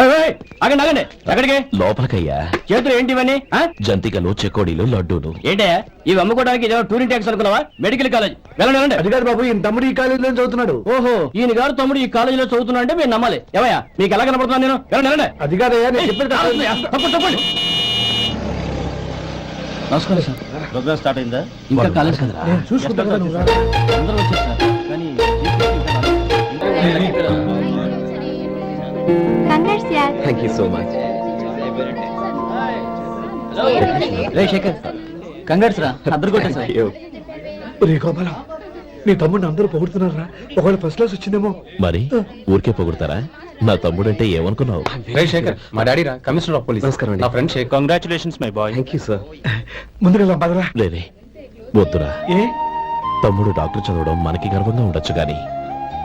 ఆగండి ఆగండి. ఎక్కడికి? లోపలికయ్యా. చేతులు ఏంటి ఇవన్నీ ఆ? జంతికలు చెకోడీలు లడ్డూలు. ఏంటే? ఇవి అమ్ముకోవడానికి ఇదేమో టూరింగ్ ట్యాక్స్ అనుకున్నావా? Medical college. వెళ్ళండి అది కాదు బాబు ఈయన తమ్ముడు ఈ కాలేజీలో చదువుతున్నాడు. ఓహో ఈయన గారు తమ్ముడు ఈ కాలేజీలో చదువుతున్నా అంటే మీరు నమ్మాలి. ఏమయ్యా మీకు ఎలా కనపడుతున్నాను నేను? వెళ్ళండి వెళ్ళండి. అది కాదయ్యా నేను చెప్పేది కాదు. తప్పండి తప్పండి నమస్కారం సార్. ప్రోగ్రామ్ స్టార్ట్ అయిందా? ఇంకా కాలేజ్ కదా నేను చూసుకుంటా కదా నువ్వు రా. అందరూ వచ్చారు సార్ కానీ కంగ్రాట్స్ యార్ థ్యాంక్ యూ సో మచ్ రే శేఖర్. కంగారు రా. అద్దరు కొట్టేసా రే గోపాలం నీ తమ్ముడిని అందరూ పొగుడుతున్నారా? ఒకవేళ ఫస్ట్ క్లాస్ వచ్చిందేమో. మరి ఊరికే పొగుడతారా? నా తమ్ముడంటే ఏమనుకున్నావు? రే శేఖర్ మా డాడీ రా. Commissioner of police. నమస్కారం. నా friend Shekhar. Congratulations my boy thank you sir ముందుకెళ్దాం పదరా. లేదే వద్దురా. ఏ? తమ్ముడు డాక్టర్ చదవడం మనకి గర్వంగా ఉండొచ్చు గాని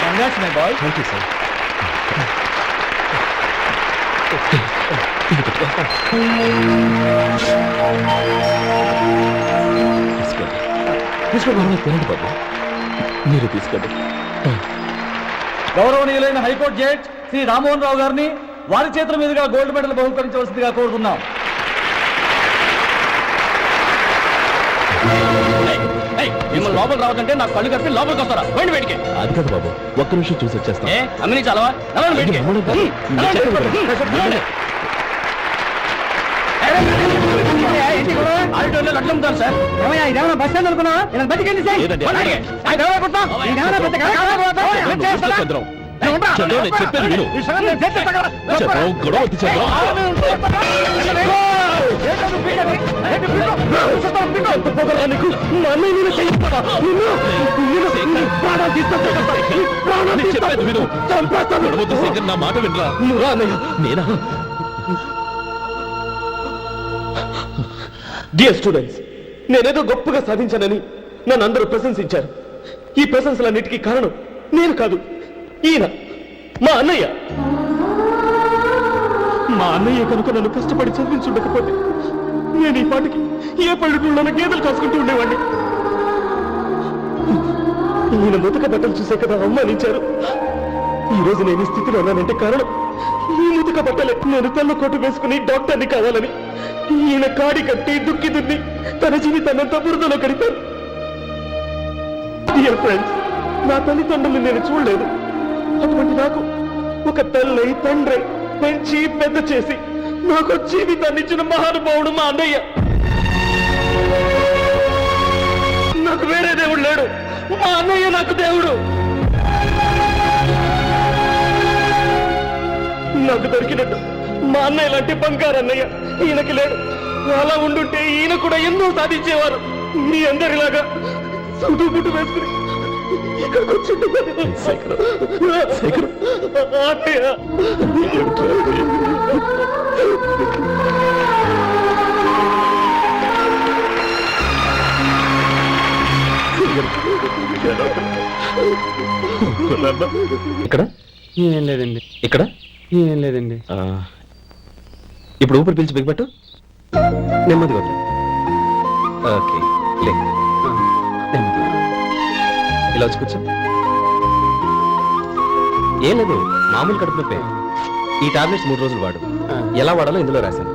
congrats my boy thank you sir తీసుకోండి తీసుకోండి తినండి బాబు మీరు తీసుకోండి గౌరవనీయులైన high court judge Shri Rammohan Rao గారిని వారి చేతుల మీదుగా గోల్డ్ మెడల్ బహుకరించవలసిందిగా కోరుతున్నాం మిమ్మల్ని లోపల రావద్దంటే నాకు కళ్ళు కప్పి లోపలికి వస్తారా? పోయింది బయటికి. అది కాదు బాబు ఒక్క నిమిషం చూసి వచ్చేస్తాం. ఏ అమ్మిని చాలవా? నడవండి బయటికి. ఆడిటోరియంలో లడ్లు అమ్ముతారు సార్. బస్ స్టాండ్ అనుకున్నా ఇలా బతికెళ్ళి లేదండి. అలాగే. చంద్రం చంద్రం నేను చెప్పేది విను. చంద్రం గొడవ వద్దు చంద్రం నేను చెప్పేది విను. గొడవ వద్దు శేఖర్, నా మాట వినరా? నేనా? డియర్ స్టూడెంట్స్ నేనేదో గొప్పగా సాధించానని నన్ను అందరూ ప్రశంసించారు. ఈ ప్రశంసలన్నిటికీ కారణం నేను కాదు. ఈయన మా అన్నయ్య. మా అన్నయ్య కనుక నన్ను కష్టపడి చదివించుండకపోతే నేను ఈ పాటికి ఏ పల్లెటూళ్ళలో గేదెలు కాసుకుంటూ ఉండేవాడిని ఈయన ముతక బట్టలు చూసే కదా అవమానించారు ఈ రోజు నేను ఈ స్థితిలో ఉన్నానంటే కారణం ఈ ముతక బట్టలే. నేను తెల్ల కోటు వేసుకుని డాక్టర్ని కావాలని ఈయన కాడి కట్టి దుక్కి దున్ని తన జీవితాన్నంతా బురదలో కడిపారు. డియర్ ఫ్రెండ్స్ నా తల్లిదండ్రులు నేను చూడలేదు. అటువంటి నాకు ఒక తల్లి తండ్రి పెంచి పెద్ద చేసి నాకు జీవితాన్ని ఇచ్చిన మహానుభావుడు మా అన్నయ్య. నాకు వేరే దేవుడు లేడు. మా అన్నయ్య నాకు దేవుడు. నాకు దొరికినట్టు మా అన్నయ్య లాంటి బంగారు అన్నయ్య ఈయనకి లేడు. అలా ఉండుంటే ఈయన కూడా ఎన్నో సాధించేవారు. మీ అందరిలాగా సుటు వేసుకుని ఇక్కడికి వచ్చి శేఖర్ శేఖర్. అన్నయ్య ఇక్కడ? ఏం లేదండి. ఇక్కడ? ఏం లేదండి. ఇప్పుడు ఊపిరి పీల్చి బిగబట్టు నెమ్మదిగా. ఓకే లే. నెమ్మది. ఇలా వచ్చి కూర్చో. ఏం లేదు మామూలు కడుపు నొప్పే. ఈ టాబ్లెట్స్ మూడు రోజులు వాడు. ఎలా వాడాలో ఇందులో రాశాను.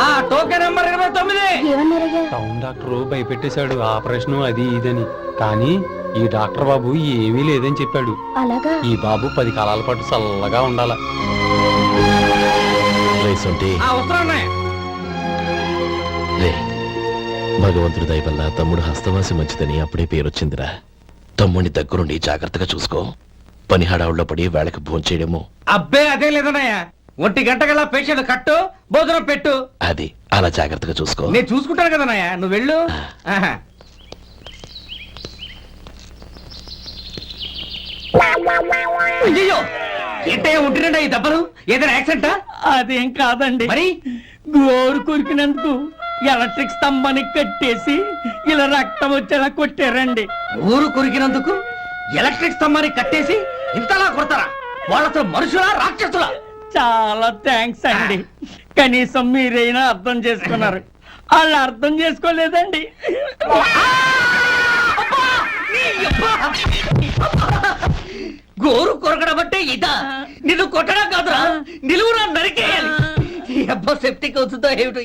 ఆ టోకెన్ నెంబర్ ఇరవై తొమ్మిది. Town doctor భయపెట్టేశాడు. ఆపరేషన్ అది ఇదని. కానీ ఈ డాక్టర్ బాబు ఏమీ లేదని చెప్పాడు. అలాగా? ఈ బాబు పది కాలాల పాటు చల్లగా ఉండాల. రే భగవంతుడి దయ వల్ల తమ్ముడు హస్తవాసి మంచిదని అప్పుడే పేరొచ్చిందిరా. తమ్ముడిని దగ్గరుండి జాగ్రత్తగా చూసుకో. పని హడావుల్లో పడి వేళకి భోంచేయడము అబ్బే అదే లేదన్నయ్య. ఒంటి గంట గల పేషెంట్ కట్టు భోజనం పెట్టు. అది అలా జాగ్రత్తగా చూసుకో. నేను చూసుకుంటాను కదన్నయ్య నువ్వు వెళ్ళు. ఆహా. అయ్యయ్యో ఏంటయ్యా ఉంటున్నాడా ఈ దెబ్బలు? ఏదైనా యాక్సిడెంటా? అదేం కాదండి. మరి? గోరు కొరికినందుకు ఎలక్ట్రిక్ స్తంభానికి కట్టేసి ఇలా రక్తం వచ్చేలా కొట్టారండి. ఊరు కొరికినందుకు ఎలక్ట్రిక్ స్తంభాన్ని కట్టేసి ఇంతలా కొడతారా? వాళ్ళతో మనుషులా రాక్షసులా? చాలా థ్యాంక్స్ అండి. కనీసం మీరైనా అర్థం చేసుకున్నారు. వాళ్ళు అర్థం చేసుకోలేదండి. గోరు కొరకడం అంటే ఇదా? నిన్ను కొట్టడం కాదురా. నిలువురా నరికేయాలి. ఈ అబ్బా సెప్టిక్ అవుతుందో ఏమిటో